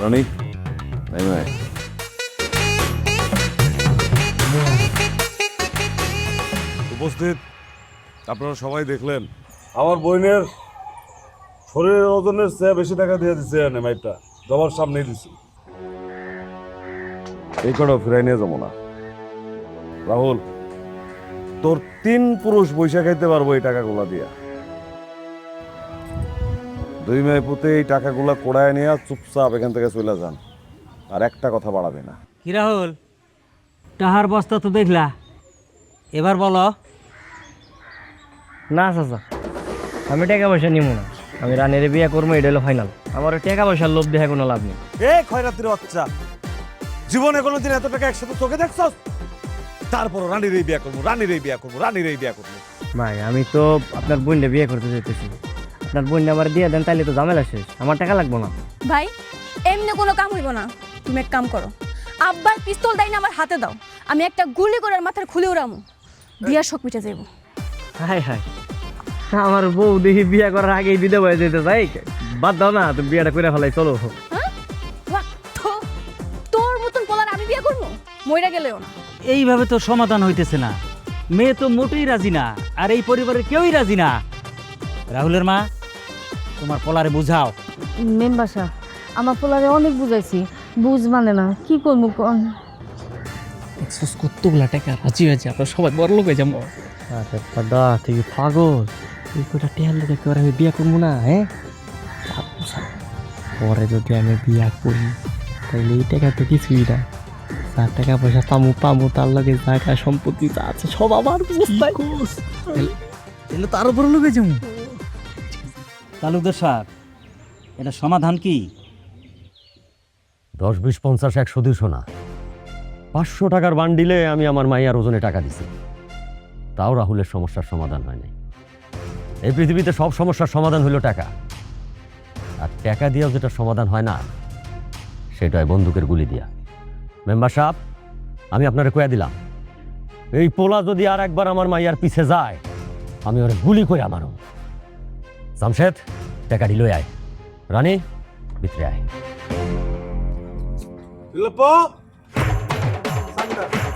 রনি নেমে আয়। উপস্থিত। আপনারা সবাই দেখলেন। আমার বোনের শরীরের ওজনের চেয়ে বেশি টাকা দিয়ে দিচ্ছে এনে মাইপটা জবার সামনেই দিছি। এই কটাও ফিরাই নিয়ে যাব না। রাহুল তোর তিন পুরুষ বৈশা খাইতে পারব এই টাকাগুলা দিয়া। দুই মেয়ে পুঁতে এই টাকাগুলা কোড়ায় নিয়ে চুপচাপ এখান থেকে চলে যান। আর একটা কথা বাড়াবে না। কি রাহুল? টাহার বস্তা তো দেখলা। এবার বলো। না চাচা আমি টাকা পয়সা নিব না। আমি রানের বিয়ে করব এটা হলো ফাইনাল আমার টাকা পয়সার লোভ দেখে কোনো লাভ নেই। এ খয়রাতির বাচ্চা। জীবনে কোনোদিন এত টাকা একসাথে চোখে দেখছস? তারপর রানীর এই বিয়া করব রানীর এই বিয়া করব রানীর এই বিয়া করব ভাই আমি তো আপনার বোনটা বিয়ে করতে চাইতেছি। আপনার বোন আমার দিয়ে দেন তাইলে তো ঝামেলা শেষ। আমার টাকা লাগবো না। ভাই এমনি কোনো কাম হইব না। তুমি এক কাম করো। আব্বার পিস্তল দেয় না আমার হাতে দাও। আমি একটা গুলি করে মাথার খুলে উড়ামু। বিয়ার শখ মিটে যাইব। হাই হাই আমার বউ দেখি বিয়ে করার আগেই বিদে হয়ে যেতে চাই বাদ দাও না তুমি বিয়েটা করে ফেলাই চলো। হ্যাঁ? তোর মতন পোলার আমি বিয়ে করব? মইরা গেলেও না। এইভাবে তো সমাধান হইতেছে না। মেয়ে তো মোটেই রাজি না আর এই পরিবারের কেউই রাজি না। রাহুলের মা তোমার পলারে বুঝাও। মেম্বাসা আমার পোলারে অনেক বুঝাইছি। বুঝ মানে না কি করব কন? এক্সপোজ কতগুলা টাকা রাজি হয়েছে আপনার সবাই বড় লোক হয়ে যাব। আরে দাদা তুই পাগল? এই কটা টেয়ার লোকে করে আমি বিয়ে করব না হ্যাঁ? পরে যদি আমি বিয়ে করি তাহলে এই টাকা তো কিছুই না। যার টাকা পয়সা পামু পামু তার লগে জায়গা সম্পত্তি যা আছে সব আমার এলে তার উপর লোক যাব। তালুকদার সাহেব এটা সমাধান কি? দশ বিশ পঞ্চাশ একশো দুশো না। পাঁচশো টাকার বান্ডিলে আমি আমার মাইয়ার ওজনে টাকা দিছি। তাও রাহুলের সমস্যার সমাধান হয় নাই। এই পৃথিবীতে সব সমস্যার সমাধান হলো টাকা। আর টাকা দিয়েও যেটা সমাধান হয় না সেটাই বন্দুকের গুলি দিয়া। মেম্বার সাহেব, আমি আপনারে কয়া দিলাম, এই পোলা যদি আর একবার আমার মাইয়ার পিছে যায়, আমি ওর গুলি করে আমারও জামশেদ, টাকা দিলই আয়। রানী, ভিতরে আয়। banda.